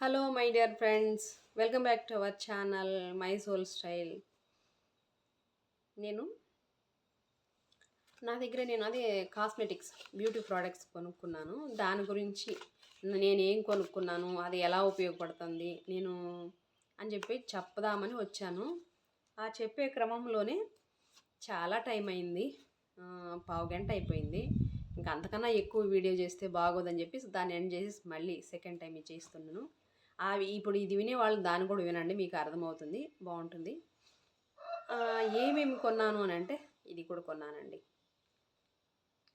Hello my dear friends welcome back to our channel my soul style నేను నా దగ్గర నేను అదే కాస్మెటిక్స్ బ్యూటీ ప్రోడక్ట్స్ కొనుక్కున్నాను. దాని గురించి నేను ఏం కొనుక్కున్నాను అది ఎలా ఉపయోగపడుతుంది నేను అని చెప్పి చెప్పదామని వచ్చాను. ఆ చెప్పే క్రమంలోనే చాలా టైం అయింది. పావు గంట అయిపోయింది. ఇంకా అంతకన్నా ఎక్కువ వీడియో చేస్తే బాగోదని చెప్పి దాన్ని ఎండ్ చేసి మళ్ళీ సెకండ్ టైం చేస్తున్నాను. అవి ఇప్పుడు ఇది వినే వాళ్ళు దాన్ని కూడా వినండి మీకు అర్థమవుతుంది బాగుంటుంది. ఏమేమి కొన్నాను అని అంటే ఇది కూడా కొన్నానండి.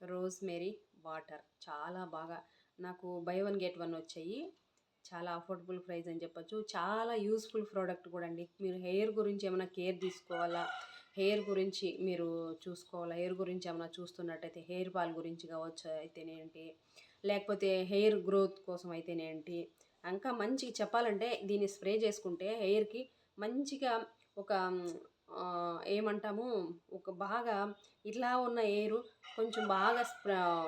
Rosemary water. చాలా బాగా నాకు బై వన్ గెట్ వన్ వచ్చాయి. చాలా అఫోర్డబుల్ ప్రైస్ అని చెప్పొచ్చు. చాలా యూస్ఫుల్ ప్రోడక్ట్ కూడా అండి. మీరు హెయిర్ గురించి ఏమైనా కేర్ తీసుకోవాలా? హెయిర్ గురించి మీరు చూసుకోవాలా? హెయిర్ గురించి ఏమైనా చూస్తున్నట్టయితే హెయిర్ ఫాల్ గురించి కావచ్చు అయితేనేంటి? లేకపోతే హెయిర్ గ్రోత్ కోసం అయితేనేంటి? ఇంకా మంచిగా చెప్పాలంటే దీన్ని స్ప్రే చేసుకుంటే హెయిర్కి మంచిగా ఒక ఏమంటాము ఒక బాగా ఇట్లా ఉన్న ఎయిర్ కొంచెం బాగా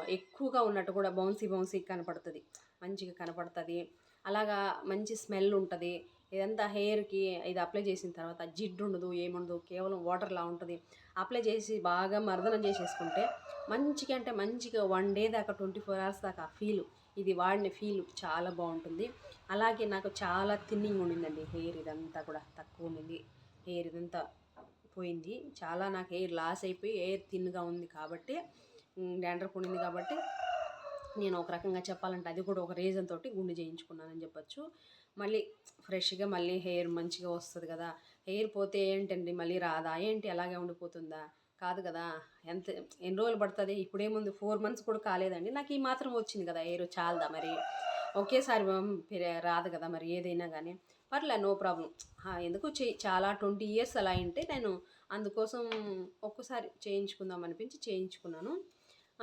ఎక్కువగా ఉన్నట్టు కూడా బౌన్సీ బౌన్సీ కనపడుతుంది. మంచిగా కనపడుతుంది. అలాగా మంచి స్మెల్ ఉంటుంది. ఇదంతా హెయిర్కి ఇది అప్లై చేసిన తర్వాత జిడ్డు ఉండదు ఏముండదు కేవలం వాటర్లా ఉంటుంది. అప్లై చేసి బాగా మర్దనం చేసేసుకుంటే మంచిగా అంటే మంచిగా వన్ డే దాకా ట్వంటీ ఫోర్ అవర్స్ దాకా ఫీల్ ఇది వాడిన ఫీల్ చాలా బాగుంటుంది. అలాగే నాకు చాలా థిన్నింగ్ ఉండిందండి హెయిర్ ఇదంతా కూడా తక్కువ ఉండింది. హెయిర్ ఇదంతా పోయింది. చాలా నాకు హెయిర్ లాస్ అయిపోయి హెయిర్ థిన్గా ఉంది కాబట్టి డాండ్రఫ్ ఉండింది కాబట్టి నేను ఒక రకంగా చెప్పాలంటే అది కూడా ఒక రీజన్ తోటి గుండె చేయించుకున్నానని చెప్పొచ్చు. మళ్ళీ ఫ్రెష్గా మళ్ళీ హెయిర్ మంచిగా వస్తుంది కదా. హెయిర్ పోతే ఏంటండి? మళ్ళీ రాదా? ఏంటి? అలాగే ఉండిపోతుందా? కాదు కదా. ఎంత ఎన్ని రోజులు పడుతుంది? ఇప్పుడేముంది ఫోర్ మంత్స్ కూడా కాలేదండి. నాకు ఈ మాత్రం వచ్చింది కదా హెయిర్ చాలదా మరి? ఒకేసారి రాదు కదా మరి ఏదైనా కానీ పర్లే నో ప్రాబ్లం. ఎందుకు చే- చాలా ట్వంటీ ఇయర్స్ అలా ఉంటే నేను అందుకోసం ఒక్కసారి చేయించుకుందాం అనిపించి చేయించుకున్నాను.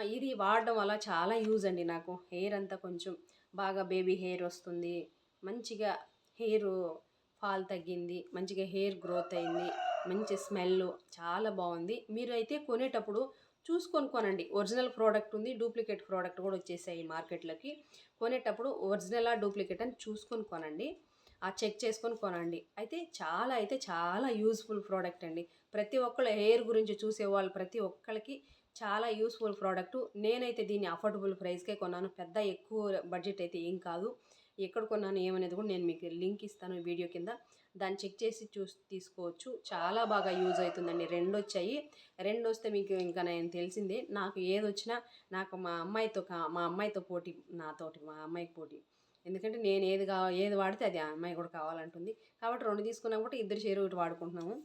ఇది వాడడం వల్ల చాలా యూజ్ అండి నాకు. హెయిర్ అంతా కొంచెం బాగా బేబీ హెయిర్ వస్తుంది. మంచిగా హెయిర్ ఫాల్ తగ్గింది. మంచిగా హెయిర్ గ్రోత్ అయింది. మంచి స్మెల్ చాలా బాగుంది. మీరు అయితే కొనేటప్పుడు చూసుకొని కొనండి ఒరిజినల్ ప్రోడక్ట్ ఉంది డూప్లికేట్ ప్రోడక్ట్ కూడా వచ్చేసాయి మార్కెట్లోకి. కొనేటప్పుడు ఒరిజినలా డూప్లికేట్ అని చూసుకొని కొనండి ఆ చెక్ చేసుకొని కొనండి. అయితే చాలా అయితే చాలా యూస్ఫుల్ ప్రోడక్ట్ అండి. ప్రతి ఒక్కళ్ళు హెయిర్ గురించి చూసేవాళ్ళు ప్రతి ఒక్కళ్ళకి చాలా యూస్ఫుల్ ప్రోడక్ట్. నేనైతే దీన్ని అఫోర్డబుల్ ప్రైస్కే కొన్నాను. పెద్ద ఎక్కువ బడ్జెట్ అయితే ఏం కాదు. ఎక్కడ కొన్నాను ఏమనేది కూడా నేను మీకు లింక్ ఇస్తాను వీడియో కింద. దాన్ని చెక్ చేసి చూసి తీసుకోవచ్చు. చాలా బాగా యూజ్ అవుతుందండి. రెండు వచ్చాయి రెండు వస్తే మీకు ఇంకా నేను తెలిసిందే. నాకు ఏది వచ్చినా నాకు మా అమ్మాయితో మా అమ్మాయితో పోటీ నాతోటి మా అమ్మాయికి పోటీ. ఎందుకంటే నేను ఏది కావ ఏది వాడితే అది అమ్మాయి కూడా కావాలంటుంది. కాబట్టి రెండు తీసుకున్నా కూడా ఇద్దరు చేరు ఒకటి వాడుకుంటున్నాము.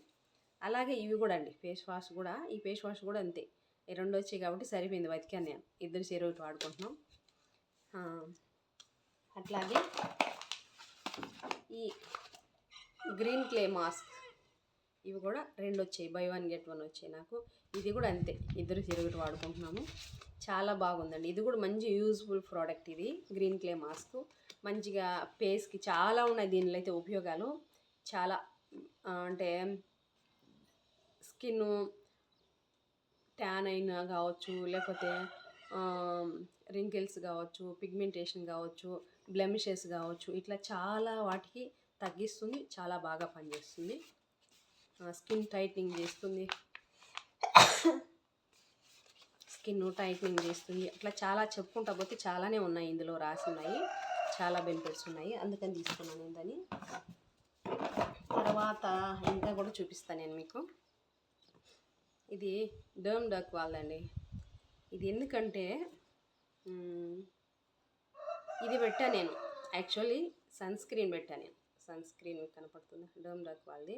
అలాగే ఇవి కూడా అండి. ఫేస్ వాష్ కూడా. ఈ ఫేస్ వాష్ కూడా అంతే. ఈ రెండు వచ్చాయి కాబట్టి సరిపోయింది బతికాను నేను. ఇద్దరు చేరు ఒకటి వాడుకుంటున్నాం. అట్లాగే ఈ గ్రీన్ క్లే మాస్క్. ఇవి కూడా రెండు వచ్చాయి. బై వన్ గెట్ వన్ వచ్చాయి నాకు. ఇది కూడా అంతే. ఇద్దరు తిరుగుట వాడుకుంటున్నాము. చాలా బాగుందండి. ఇది కూడా మంచి యూజ్ఫుల్ ప్రోడక్ట్ ఇది. Green clay mask. మంచిగా ఫేస్కి చాలా ఉన్నాయి దీనిలో అయితే ఉపయోగాలు. చాలా అంటే స్కిన్ ట్యాన్ అయినా కావచ్చు లేకపోతే రింకిల్స్ కావచ్చు పిగ్మెంటేషన్ కావచ్చు బ్లెమిషెస్ కావచ్చు ఇట్లా చాలా వాటికి తగ్గిస్తుంది చాలా బాగా పనిచేస్తుంది. స్కిన్ టైట్నింగ్ చేస్తుంది. స్కిన్ టైట్నింగ్ చేస్తుంది. అట్లా చాలా చెప్పుకుంటా పోతే చాలానే ఉన్నాయి ఇందులో రాసి ఉన్నాయి చాలా బెనిఫిట్స్ ఉన్నాయి. అందుకని తీసుకున్నాను నేను దాన్ని. తర్వాత ఇంకా కూడా చూపిస్తాను నేను మీకు. ఇది డర్మ్ డక్ వాళ్ళండి. ఇది ఎందుకంటే ఇది పెట్టా నేను. యాక్చువల్లీ సన్ స్క్రీన్ పెట్టా నేను. సన్ స్క్రీన్ కనపడుతుంది. డోమ్ డాక్ వాళ్ళది.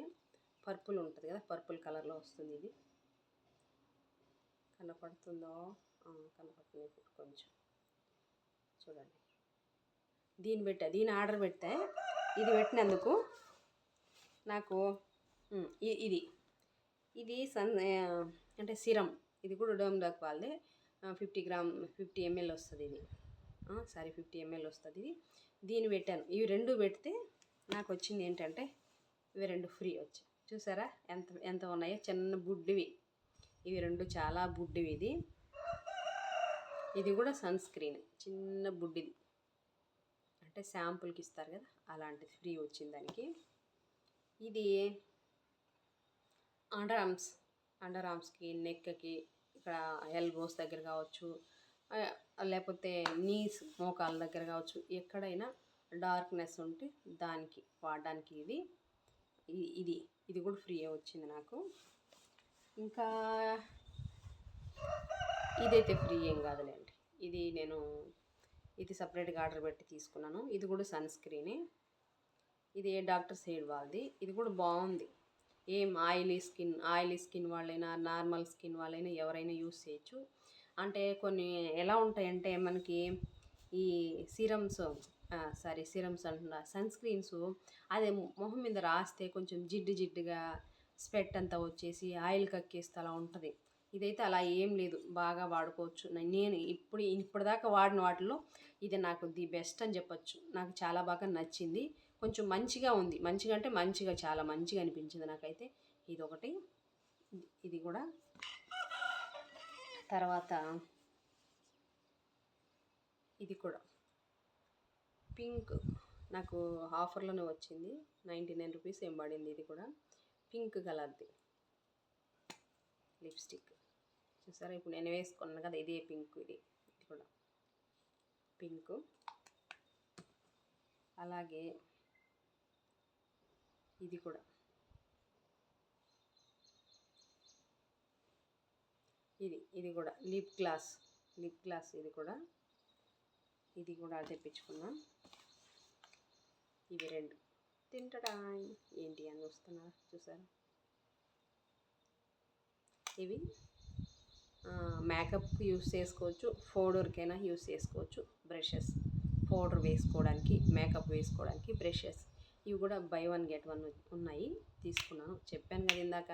పర్పుల్ ఉంటుంది కదా పర్పుల్ కలర్లో వస్తుంది ఇది. కనపడుతుందో? కనపడుతుంది ఇప్పుడు కొంచెం. చూడండి. దీన్ని పెట్టా దీని ఆర్డర్ పెడితే ఇది పెట్టినందుకు నాకు ఇది. ఇది సన్ అంటే సిరం. ఇది కూడా డోమ్ డాక్ వాళ్ళదే. ఫిఫ్టీ గ్రామ్ ఫిఫ్టీ ఎంఎల్ వస్తుంది ఇది. సారీ ఫిఫ్టీ ఎంఎల్ వస్తుంది ఇది. దీన్ని పెట్టాను. ఇవి రెండు పెడితే నాకు వచ్చింది ఏంటంటే ఇవి రెండు ఫ్రీ వచ్చాయి చూసారా? ఎంత ఎంత ఉన్నాయో? చిన్న బుడ్డివి. ఇవి రెండు చాలా బుడ్డివి ఇది. ఇది కూడా సన్ స్క్రీన్. చిన్న బుడ్డిది. అంటే శాంపుల్కి ఇస్తారు కదా? అలాంటిది ఫ్రీ వచ్చింది దానికి. ఇది అండర్ ఆర్మ్స్. అండర్ ఆర్మ్స్కి నెక్కి ఇక్కడ ఎల్బోస్ దగ్గర కావచ్చు లేకపోతే నీస్ మోకాల దగ్గర కావచ్చు ఎక్కడైనా డార్క్నెస్ ఉంటే దానికి వాడడానికి ఇది. ఇది ఇది కూడా ఫ్రీ వచ్చింది నాకు. ఇంకా ఇదైతే ఫ్రీ ఏం కాదులేండి. ఇది నేను ఇది సపరేట్గా ఆర్డర్ పెట్టి తీసుకున్నాను. ఇది కూడా సన్ స్క్రీనే. ఇది డాక్టర్ సైడ్ వాళ్ళది. ఇది కూడా బాగుంది. ఏం ఆయిలీ స్కిన్ ఆయిలీ స్కిన్ వాళ్ళైనా నార్మల్ స్కిన్ వాళ్ళైనా ఎవరైనా యూస్ చేయొచ్చు. అంటే కొన్ని ఎలా ఉంటాయంటే మనకి ఈ సీరమ్స్ సారీ సీరమ్స్ అంటున్నా సన్ స్క్రీన్స్ అదే మొహం మీద రాస్తే కొంచెం జిడ్డు జిడ్డుగా స్వెట్ అంతా వచ్చేసి ఆయిల్ కక్కేస్తే అలా ఉంటుంది. ఇదైతే అలా ఏం లేదు బాగా వాడుకోవచ్చు. నేను ఇప్పుడు ఇప్పటిదాకా వాడిన వాటిలో ఇది నాకు ది బెస్ట్ అని చెప్పొచ్చు. నాకు చాలా బాగా నచ్చింది. కొంచెం మంచిగా ఉంది. మంచిగా అంటే మంచిగా చాలా మంచిగా అనిపించింది నాకైతే. ఇది ఒకటి ఇది కూడా. తర్వాత ఇది కూడా. పింక్ నాకు ఆఫర్లోనే వచ్చింది. నైంటీ నైన్ రూపీస్ ఏం పడింది ఇది కూడా. పింక్ కలర్ది. లిప్స్టిక్. చూసారా? ఇప్పుడు నేను వేసుకున్నాను కదా ఇదే పింక్ ఇది. ఇది కూడా. పింక్. అలాగే ఇది కూడా. ఇది ఇది కూడా. Lip gloss. లిప్ గ్లాస్ ఇది కూడా. ఇది కూడా తెప్పించుకున్నాం ఇవి రెండు. తింటడా ఏంటి అని చూస్తున్నా చూసారా? ఇవి మేకప్ యూస్ చేసుకోవచ్చు ఫోడర్కైనా యూస్ చేసుకోవచ్చు బ్రషెస్ పౌడర్ వేసుకోవడానికి మేకప్ వేసుకోవడానికి బ్రషెస్ ఇవి కూడా బై వన్ గెట్ వన్ ఉన్నాయి. తీసుకున్నాను. చెప్పాను కదా ఇందాక.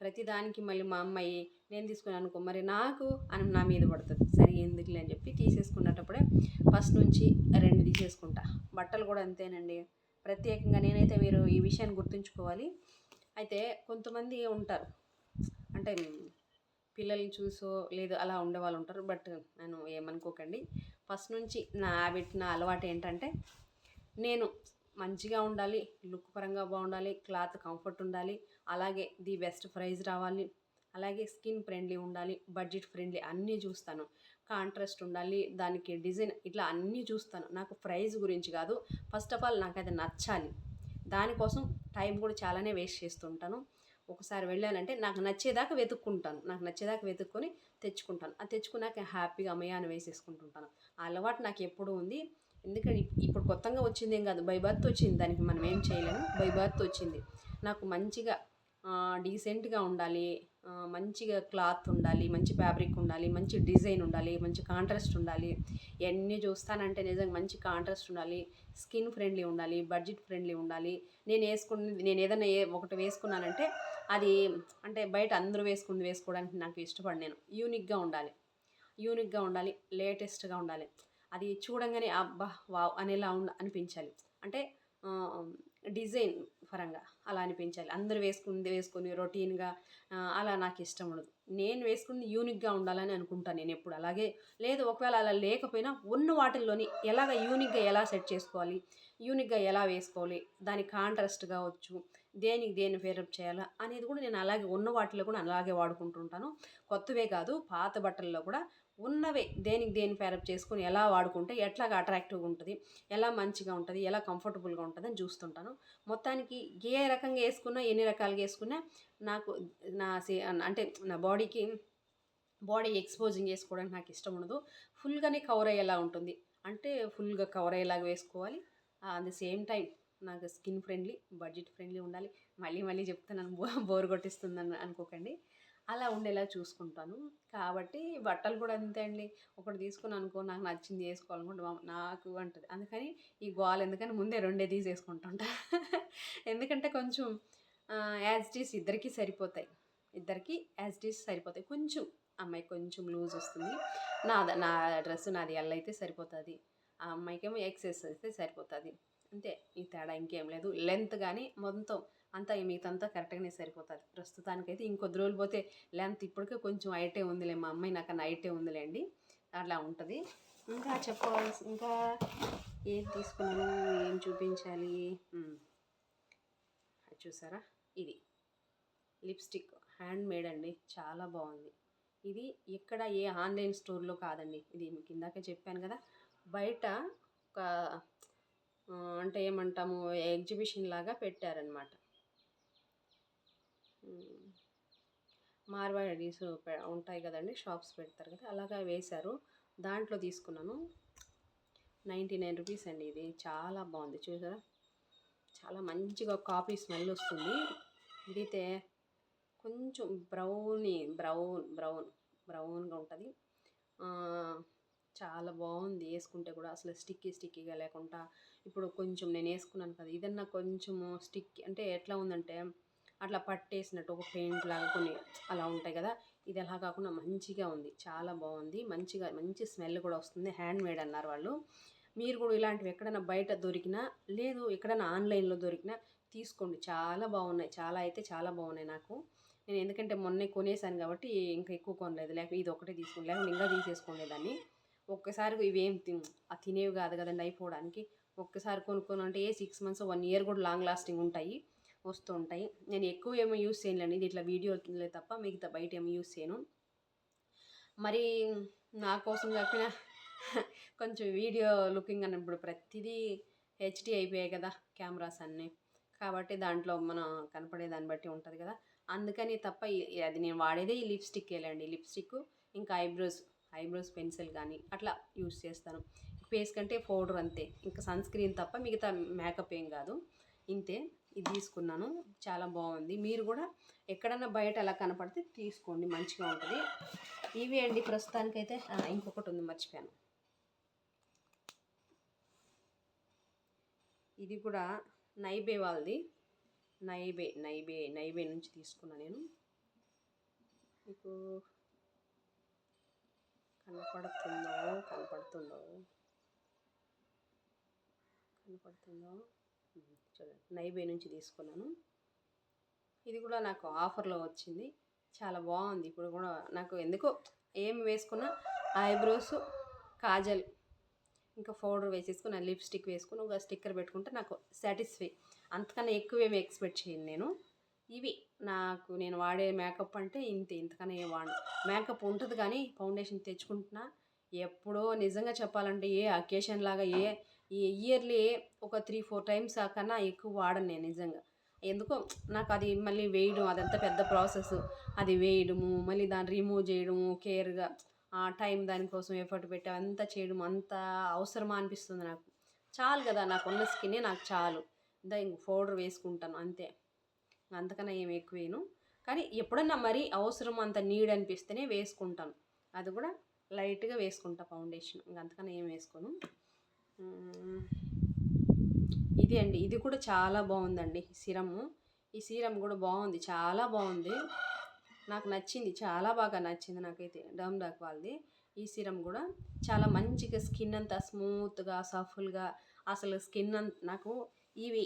ప్రతిదానికి మళ్ళీ మా అమ్మాయి నేను తీసుకున్నాను అనుకో మరి నాకు అని నా మీద పడుతుంది. సరే ఎందుకులే అని చెప్పి తీసేసుకున్నప్పుడే ఫస్ట్ నుంచి రెండు తీసేసుకుంటా. బట్టలు కూడా అంతేనండి. ప్రత్యేకంగా నేనైతే మీరు ఈ విషయాన్ని గుర్తుంచుకోవాలి. అయితే కొంతమంది ఉంటారు. అంటే పిల్లల్ని చూసో లేదు అలా ఉండేవాళ్ళు ఉంటారు. బట్ నేను ఏమనుకోకండి. ఫస్ట్ నుంచి నా హ్యాబిట్ నా అలవాటు ఏంటంటే నేను మంచిగా ఉండాలి లుక్ పరంగా బాగుండాలి క్లాత్ కంఫర్ట్ ఉండాలి అలాగే ది బెస్ట్ ప్రైస్ రావాలి అలాగే స్కిన్ ఫ్రెండ్లీ ఉండాలి బడ్జెట్ ఫ్రెండ్లీ అన్నీ చూస్తాను. కాంట్రాస్ట్ ఉండాలి దానికి డిజైన్ ఇట్లా అన్నీ చూస్తాను. నాకు ప్రైస్ గురించి కాదు ఫస్ట్ ఆఫ్ ఆల్ నాకు అది నచ్చాలి. దానికోసం టైం కూడా చాలానే వేస్ట్ చేస్తుంటాను. ఒకసారి వెళ్ళానంటే నాకు నచ్చేదాకా వెతుక్కుంటాను. నాకు నచ్చేదాకా వెతుక్కొని తెచ్చుకుంటాను. అది తెచ్చుకున్నాక హ్యాపీగా అమ్మయాన్ని వేసేసుకుంటుంటాను. ఆ అలవాటు నాకు ఎప్పుడూ ఉంది. ఎందుకంటే ఇప్పుడు కొత్తగా వచ్చింది ఏం కాదు. బై బర్త్ వచ్చింది. దానికి మనం ఏం చేయలేము. బై బర్త్ వచ్చింది. నాకు మంచిగా డీసెంట్గా ఉండాలి. మంచిగా క్లాత్ ఉండాలి. మంచి ఫ్యాబ్రిక్ ఉండాలి. మంచి డిజైన్ ఉండాలి. మంచి కాంట్రాస్ట్ ఉండాలి. ఇవన్నీ చూస్తానంటే నిజంగా మంచి కాంట్రాస్ట్ ఉండాలి. స్కిన్ ఫ్రెండ్లీ ఉండాలి. బడ్జెట్ ఫ్రెండ్లీ ఉండాలి. నేను వేసుకున్నది నేను ఏదైనా ఏ ఒకటి వేసుకున్నానంటే అది అంటే బయట అందరూ వేసుకుంది వేసుకోవడానికి నాకు ఇష్టపడి నేను. యూనిక్గా ఉండాలి. యూనిక్గా ఉండాలి. లేటెస్ట్గా ఉండాలి. అది చూడంగానే అబ్బా వావ్ అనేలా ఉండ అనిపించాలి. అంటే డిజైన్ పరంగా అలా అనిపించాలి. అందరూ వేసుకుంది వేసుకొని రొటీన్గా అలా నాకు ఇష్టం ఉండదు. నేను వేసుకుని యూనిక్గా ఉండాలని అనుకుంటాను నేను ఎప్పుడు. అలాగే లేదు ఒకవేళ అలా లేకపోయినా ఉన్న వాటిల్లోని ఎలాగ యూనిక్గా ఎలా సెట్ చేసుకోవాలి యూనిక్గా ఎలా వేసుకోవాలి దాని కాంట్రాస్ట్ కావచ్చు దేనికి దేని ఫేరప్ చేయాలా అనేది కూడా నేను అలాగే ఉన్న వాటిలో కూడా అలాగే వాడుకుంటుంటాను కొత్తవే కాదు పాత బట్టల్లో కూడా ఉన్నవే దేనికి దేని ఫేరప్ చేసుకొని ఎలా వాడుకుంటే ఎట్లాగా అట్రాక్టివ్గా ఉంటుంది ఎలా మంచిగా ఉంటుంది ఎలా కంఫర్టబుల్గా ఉంటుంది అని చూస్తుంటాను. మొత్తానికి ఏ రకంగా వేసుకున్నా ఎన్ని రకాలుగా వేసుకున్నా నాకు నా అంటే నా బాడీకి బాడీ ఎక్స్పోజింగ్ చేసుకోవడానికి నాకు ఇష్టం ఉండదు. ఫుల్గానే కవర్ అయ్యేలా ఉంటుంది. అంటే ఫుల్గా కవర్ అయ్యేలాగా వేసుకోవాలి. అట్ ద సేమ్ టైం నాకు స్కిన్ ఫ్రెండ్లీ బడ్జెట్ ఫ్రెండ్లీ ఉండాలి. మళ్ళీ మళ్ళీ చెప్తున్నాను బో- బోర్ కొట్టిస్తుందని అనుకోకండి. అలా ఉండేలా చూసుకుంటాను. కాబట్టి బట్టలు కూడా అంతే అండి. ఒకటి తీసుకున్నాను అనుకో నాకు నచ్చింది వేసుకోవాలనుకుంటే నాకు అంటది. అందుకని ఈ గోల్ ఎందుకని ముందే రెండే తీసేసుకుంటుంటా. ఎందుకంటే కొంచెం యాజ్ డీస్ ఇద్దరికీ సరిపోతాయి. ఇద్దరికి యాజ్ డీస్ సరిపోతాయి. కొంచెం అమ్మాయి కొంచెం లూజ్ వస్తుంది. నా నా డ్రెస్ నాది ఎల్ అయితే సరిపోతుంది. ఆ అమ్మాయికేమో ఎక్సెస్ అయితే సరిపోతుంది. అంతే. ఈ తేడా ఇంకేం లేదు. లెంత్ కానీ మొత్తం అంతా మిగతంతా కరెక్ట్గానే సరిపోతుంది. ప్రస్తుతానికైతే ఇంకొద్ది రోజులు పోతే లెంత్ ఇప్పటికే కొంచెం హైటే ఉందిలే మా అమ్మాయి నాకు హైటే ఉందిలేండి. అట్లా ఉంటుంది. ఇంకా చెప్పవలసి ఇంకా ఏం తీసుకున్నాను ఏం చూపించాలి? అది చూసారా? ఇది. లిప్స్టిక్. హ్యాండ్ మేడ్ అండి. చాలా బాగుంది. ఇది ఇక్కడ ఏ ఆన్లైన్ స్టోర్లో కాదండి. ఇది మీకు ఇందాకే చెప్పాను కదా. బయట ఒక అంటే ఏమంటాము ఎగ్జిబిషన్ లాగా పెట్టారనమాట మార్వాడీస్ పె- ఉంటాయి కదండి షాప్స్ పెడతారు కదా అలాగా వేశారు. దాంట్లో తీసుకున్నాను. నైంటీ నైన్ రూపీస్ అండి ఇది. చాలా బాగుంది చూసారా? చాలా మంచిగా కాఫీ స్మెల్ వస్తుంది. ఇదైతే కొంచెం బ్రౌనీ బ్రౌన్ బ్రౌన్ బ్రౌన్గా ఉంటుంది. చాలా బాగుంది. వేసుకుంటే కూడా అసలు స్టిక్కీ స్టిక్కీగా లేకుండా ఇప్పుడు కొంచెం నేను వేసుకున్నాను కదా ఇదన్నా కొంచెము స్టిక్ అంటే ఎట్లా ఉందంటే అట్లా పట్టేసినట్టు ఒక పెయింట్ లాగా కొన్ని అలా ఉంటాయి కదా. ఇది అలా కాకుండా మంచిగా ఉంది. చాలా బాగుంది. మంచిగా మంచి స్మెల్ కూడా వస్తుంది. హ్యాండ్ మేడ్ అన్నారు వాళ్ళు. మీరు కూడా ఇలాంటివి ఎక్కడైనా బయట దొరికినా లేదు ఎక్కడైనా ఆన్లైన్లో దొరికినా తీసుకోండి. చాలా బాగున్నాయి. చాలా అయితే చాలా బాగున్నాయి నాకు. నేను ఎందుకంటే మొన్నే కొనేసాను కాబట్టి ఇంకా ఎక్కువ కొనలేదు. లేకపోతే ఇది ఒకటే తీసుకుని లేకపోతే ఇంకా తీసేసుకునేదాన్ని ఒక్కసారి ఇవేం ఆ తినేవి కాదు కదండి అయిపోవడానికి. ఒక్కసారి కొనుక్కొని అంటే ఏ సిక్స్ మంత్స్ వన్ ఇయర్ కూడా లాంగ్ లాస్టింగ్ ఉంటాయి. వస్తూ ఉంటాయి. నేను ఎక్కువ ఏమో యూస్ చేయలేండి ఇది ఇట్లా వీడియోలే తప్ప మిగతా బయట ఏమో యూస్ చేయను. మరి నా కోసం చెప్పిన కొంచెం వీడియో లుకింగ్ అన్నప్పుడు ప్రతిదీ హెచ్డి అయిపోయాయి కదా కెమెరాస్ అన్నీ. కాబట్టి దాంట్లో మనం కనపడే దాన్ని బట్టి ఉంటుంది కదా. అందుకని తప్ప అది నేను వాడేదే ఈ లిప్స్టిక్ వేలండి లిప్స్టిక్ ఇంకా ఐబ్రోస్ ఐబ్రోస్ పెన్సిల్ కానీ అట్లా యూస్ చేస్తాను. ఫేస్ కంటే పౌడర్ అంతే. ఇంకా సన్ స్క్రీన్ తప్ప మిగతా మేకప్ ఏం కాదు. ఇంతే. ఇది తీసుకున్నాను. చాలా బాగుంది. మీరు కూడా ఎక్కడన్నా బయట అలా కనపడితే తీసుకోండి. మంచిగా ఉంటుంది. ఇవి అండి ప్రస్తుతానికైతే. ఇంకొకటి ఉంది మర్చిపోయాను. ఇది కూడా నైబే వాళ్ళది. నైబే నైబే నైబే నుంచి తీసుకున్నా నేను. మీకు కనపడుతుందో కనపడుతుందో కనపడుతుందో. చూడండి నైబే నుంచి తీసుకున్నాను. ఇది కూడా నాకు ఆఫర్లో వచ్చింది. చాలా బాగుంది. ఇప్పుడు కూడా నాకు ఎందుకో ఏం వేసుకున్నా ఐబ్రోస్ కాజల్ ఇంకా పౌడర్ వేసేసుకుని లిప్స్టిక్ వేసుకుని ఒక స్టిక్కర్ పెట్టుకుంటే నాకు సాటిస్ఫై. అంతకన్నా ఎక్కువ ఏమి ఎక్స్పెక్ట్ చేయను నేను. ఇవి నాకు నేను వాడే మేకప్ అంటే ఇంత ఇంతకన్నా ఏం వాడను. మేకప్ ఉంటుంది కానీ ఫౌండేషన్ తెచ్చుకుంటున్నా. ఎప్పుడో నిజంగా చెప్పాలంటే ఏ అకేషన్ లాగా ఏ ఈ ఇయర్లీ ఒక త్రీ ఫోర్ టైమ్స్ కన్నా ఎక్కువ వాడను నేను నిజంగా. ఎందుకో నాకు అది మళ్ళీ వేయడం అదంతా పెద్ద ప్రాసెస్. అది వేయడము మళ్ళీ దాన్ని రిమూవ్ చేయడము కేర్గా ఆ టైం దానికోసం ఎఫర్ట్ పెట్టి అంతా చేయడం అంత అవసరమా అనిపిస్తుంది నాకు. చాలు కదా నాకు ఉన్న స్కిన్నే నాకు చాలు. దా ఇంక పౌడర్ వేసుకుంటాను అంతే. అంతకన్నా ఏం ఎక్కువేను కానీ ఎప్పుడన్నా మరీ అవసరం అంత నీడ్ అనిపిస్తేనే వేసుకుంటాను. అది కూడా లైట్గా వేసుకుంటా ఫౌండేషన్. ఇంకంతకన్నా ఏం వేసుకోను. ఇది అండి ఇది కూడా చాలా బాగుందండి సిరమ్. ఈ సీరమ్ కూడా బాగుంది చాలా బాగుంది. నాకు నచ్చింది చాలా బాగా నచ్చింది నాకైతే డమ్ డాక్ వాళ్ళది. ఈ సీరం కూడా చాలా మంచిగా స్కిన్ అంతా స్మూత్గా సఫుల్గా అసలు స్కిన్ అంత నాకు ఇవి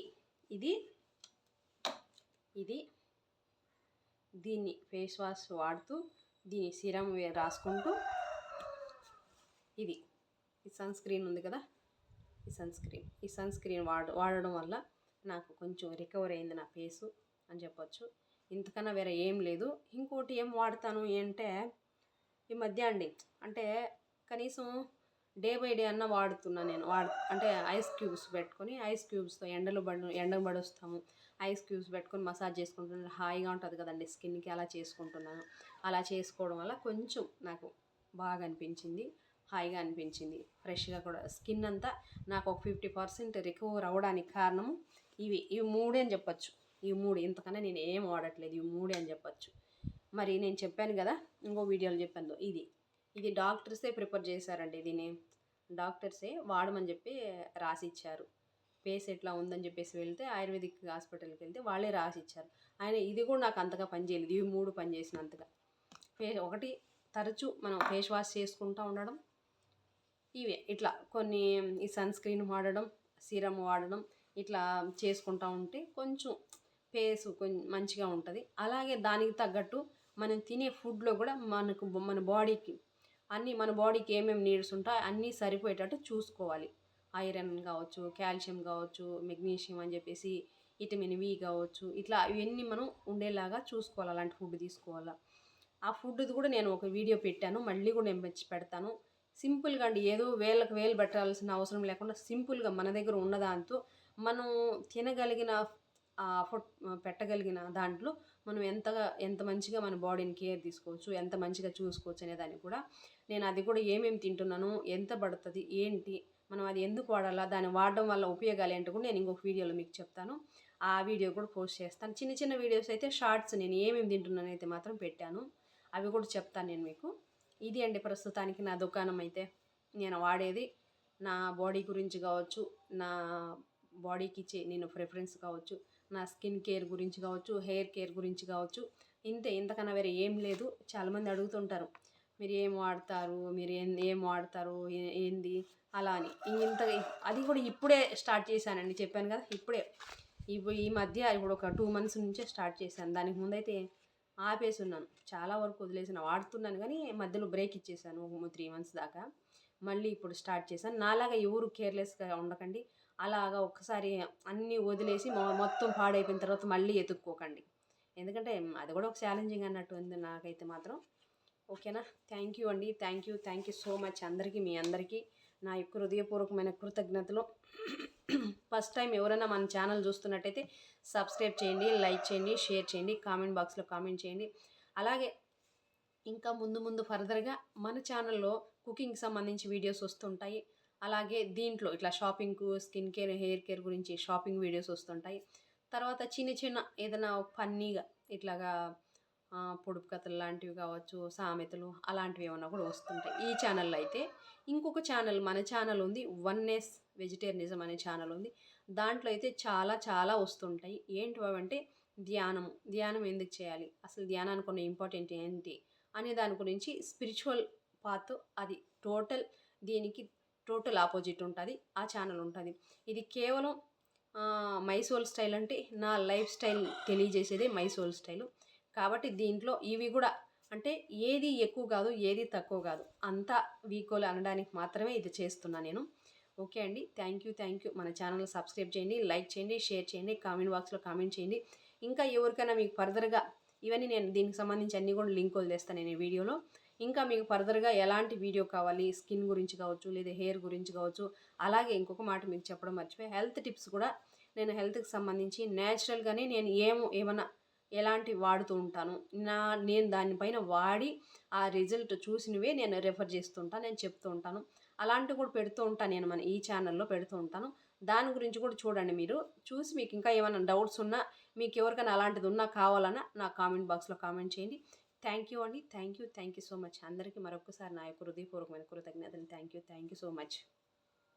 ఇది ఇది దీన్ని ఫేస్ వాష్ వాడుతూ దీని సిరం రాసుకుంటూ ఇది ఈ సన్ స్క్రీన్ ఉంది కదా? ఈ సన్ స్క్రీన్. ఈ సన్ స్క్రీన్ వాడ వాడడం వల్ల నాకు కొంచెం రికవర్ అయింది నా ఫేసు అని చెప్పొచ్చు. ఇంతకన్నా వేరే ఏం లేదు. ఇంకోటి ఏం వాడతాను అంటే ఈ మధ్య అండి అంటే కనీసం డే బై డే అన్న వాడుతున్నా నేను. వాడు అంటే ఐస్ క్యూబ్స్ పెట్టుకొని ఐస్ క్యూబ్స్తో ఎండలు పడు ఎండలు పడొస్తాము. ఐస్ క్యూబ్స్ పెట్టుకొని మసాజ్ చేసుకుంటున్నాను. హాయిగా ఉంటుంది కదండి స్కిన్కి అలా చేసుకుంటున్నాను. అలా చేసుకోవడం వల్ల కొంచెం నాకు బాగా అనిపించింది. హాయిగా అనిపించింది. ఫ్రెష్గా కూడా. స్కిన్ అంతా నాకు ఒక ఫిఫ్టీ పర్సెంట్ రికవర్ అవ్వడానికి కారణము ఇవి. ఇవి మూడే అని చెప్పొచ్చు. ఈ మూడు. ఇంతకన్నా నేను ఏం వాడట్లేదు. ఇవి మూడే అని చెప్పొచ్చు. మరి నేను చెప్పాను కదా ఇంకో వీడియోలో చెప్పాను ఇది. ఇది డాక్టర్సే ప్రిపేర్ చేశారండి దీన్ని. డాక్టర్సే వాడమని చెప్పి రాసి ఇచ్చారు ఎట్లా ఉందని చెప్పేసి వెళ్తే ఆయుర్వేదిక్ హాస్పిటల్కి వెళ్తే వాళ్ళే రాసి ఇచ్చారు ఆయన ఇది కూడా నాకు అంతగా పనిచేయలేదు ఇవి మూడు పనిచేసినంతగా ఫే ఒకటి తరచూ మనం ఫేస్ వాష్ చేసుకుంటూ ఉండడం ఇవే. ఇట్లా కొన్ని ఈ సన్ స్క్రీన్ వాడడం సీరం వాడడం ఇట్లా చేసుకుంటూ ఉంటే కొంచెం ఫేస్ కొంచెం మంచిగా ఉంటుంది. అలాగే దానికి తగ్గట్టు మనం తినే ఫుడ్లో కూడా మనకు మన బాడీకి అన్నీ మన బాడీకి ఏమేమి నీడ్స్ ఉంటాయో అన్నీ సరిపోయేటట్టు చూసుకోవాలి. ఐరన్ కావచ్చు కాల్షియం కావచ్చు మెగ్నీషియం అని చెప్పేసి విటమిన్ వి కావచ్చు ఇట్లా ఇవన్నీ మనం ఉండేలాగా చూసుకోవాలి. అలాంటి ఫుడ్ తీసుకోవాలా. ఆ ఫుడ్ది కూడా నేను ఒక వీడియో పెట్టాను. మళ్ళీ కూడా నేను పెడతాను సింపుల్గా అండి. ఏదో వేలకు వేలు పెట్టాల్సిన అవసరం లేకుండా సింపుల్గా మన దగ్గర ఉన్న దాంతో మనం తినగలిగిన ఫుడ్ పెట్టగలిగిన దాంట్లో మనం ఎంతగా ఎంత మంచిగా మన బాడీని కేర్ తీసుకోవచ్చు ఎంత మంచిగా చూసుకోవచ్చు అనే దాన్ని కూడా నేను అది కూడా ఏమేమి తింటున్నాను ఎంత పడుతుంది ఏంటి మనం అది ఎందుకు వాడాలా దాన్ని వాడడం వల్ల ఉపయోగాలు ఏంటో కూడా నేను ఇంకొక వీడియోలో మీకు చెప్తాను. ఆ వీడియో కూడా పోస్ట్ చేస్తాను. చిన్న చిన్న వీడియోస్ అయితే షార్ట్స్ నేను ఏమేమి తింటున్నాను అయితే మాత్రం పెట్టాను. అవి కూడా చెప్తాను నేను మీకు. ఇది అండి ప్రస్తుతానికి నా దుకాణం అయితే. నేను వాడేది నా బాడీ గురించి కావచ్చు నా బాడీకి ఇచ్చే నేను ప్రిఫరెన్స్ కావచ్చు నా స్కిన్ కేర్ గురించి కావచ్చు హెయిర్ కేర్ గురించి కావచ్చు ఇంతే. ఇంతకన్నా వేరే ఏం లేదు. చాలామంది అడుగుతుంటారు మీరు ఏం వాడతారు? మీరు ఏం ఏం వాడతారు? ఏంది? అలా అని. ఇంత అది కూడా ఇప్పుడే స్టార్ట్ చేశానండి. చెప్పాను కదా ఇప్పుడే. ఇప్పుడు ఈ మధ్య ఇప్పుడు ఒక టూ మంత్స్ నుంచే స్టార్ట్ చేశాను. దానికి ముందైతే ఆపేసి ఉన్నాను చాలా వరకు వదిలేసిన వాడుతున్నాను కానీ మధ్యలో బ్రేక్ ఇచ్చేసాను త్రీ మంత్స్ దాకా. మళ్ళీ ఇప్పుడు స్టార్ట్ చేశాను. నాలాగా ఎవరు కేర్లెస్గా ఉండకండి. అలాగా ఒక్కసారి అన్నీ వదిలేసి మొత్తం పాడైపోయిన తర్వాత మళ్ళీ ఎత్తుక్కోకండి ఎందుకంటే అది కూడా ఒక ఛాలెంజింగ్ అన్నట్టు ఉంది నాకైతే మాత్రం. ఓకేనా? థ్యాంక్ యూ అండి. Thank you. Thank you so much అందరికీ మీ అందరికీ. నా యొక్క హృదయపూర్వకమైన కృతజ్ఞతలు. ఫస్ట్ టైం ఎవరైనా మన ఛానల్ చూస్తున్నట్టయితే సబ్స్క్రైబ్ చేయండి లైక్ చేయండి షేర్ చేయండి కామెంట్ బాక్స్లో కామెంట్ చేయండి. అలాగే ఇంకా ముందు ముందు ఫర్దర్గా మన ఛానల్లో కుకింగ్ సంబంధించి వీడియోస్ వస్తుంటాయి. అలాగే దీంట్లో ఇట్లా షాపింగ్కు స్కిన్ కేర్ హెయిర్ కేర్ గురించి షాపింగ్ వీడియోస్ వస్తుంటాయి. తర్వాత చిన్న చిన్న ఏదైనా ఫన్నీగా ఇట్లాగా పొడుపు కథలు లాంటివి కావచ్చు సామెతలు అలాంటివి ఏమన్నా కూడా వస్తుంటాయి. ఈ ఛానల్లో అయితే ఇంకొక ఛానల్ మన ఛానల్ ఉంది వన్ ఎస్ వెజిటేరియనిజం అనే ఛానల్ ఉంది. దాంట్లో అయితే చాలా చాలా వస్తుంటాయి. ఏంటి అంటే ధ్యానం ధ్యానం ఎందుకు చేయాలి? అసలు ధ్యానానికి ఉన్న ఇంపార్టెంట్ ఏంటి? అనే దాని గురించి స్పిరిచువల్ పాత్ అది టోటల్ దీనికి టోటల్ ఆపోజిట్ ఉంటుంది. ఆ ఛానల్ ఉంటుంది. ఇది కేవలం మైసోల్ స్టైల్ అంటే నా లైఫ్ స్టైల్ తెలియజేసేదే మైసోల్ స్టైల్. కాబట్టి దీంట్లో ఇవి కూడా అంటే ఏది ఎక్కువ కాదు ఏది తక్కువ కాదు. అంతా వీకోలు అనడానికి మాత్రమే ఇది చేస్తున్నా నేను. ఓకే అండి. Thank you thank you. మన ఛానల్ సబ్స్క్రైబ్ చేయండి లైక్ చేయండి షేర్ చేయండి కామెంట్ బాక్స్లో కామెంట్ చేయండి. ఇంకా ఎవరికైనా మీకు ఫర్దర్గా ఇవన్నీ నేను దీనికి సంబంధించి అన్నీ కూడా లింక్ వదిలేస్తాను నేను ఈ వీడియోలో. ఇంకా మీకు ఫర్దర్గా ఎలాంటి వీడియో కావాలి స్కిన్ గురించి కావచ్చు లేదా హెయిర్ గురించి కావచ్చు అలాగే ఇంకొక మాట మీకు చెప్పడం మర్చిపోయి హెల్త్ టిప్స్ కూడా నేను హెల్త్కి సంబంధించి న్యాచురల్గానే నేను ఏమో ఏమైనా ఎలాంటి వాడుతూ ఉంటాను నా నేను దానిపైన వాడి ఆ రిజల్ట్ చూసినవే నేను రెఫర్ చేస్తుంటాను నేను చెప్తూ ఉంటాను. అలాంటివి కూడా పెడుతూ ఉంటాను నేను మన ఈ ఛానల్లో పెడుతూ ఉంటాను. దాని గురించి కూడా చూడండి మీరు. చూసి మీకు ఇంకా ఏమైనా డౌట్స్ ఉన్నా మీకు ఎవరికైనా అలాంటిది ఉన్నా కావాలన్నా నా కామెంట్ బాక్స్లో కామెంట్ చేయండి. థ్యాంక్ యూ అండి. Thank you. Thank you so much. అందరికీ మరొకసారి నా యొక్క హృదయపూర్వకమైన కృతజ్ఞతలు. Thank you. Thank you so much.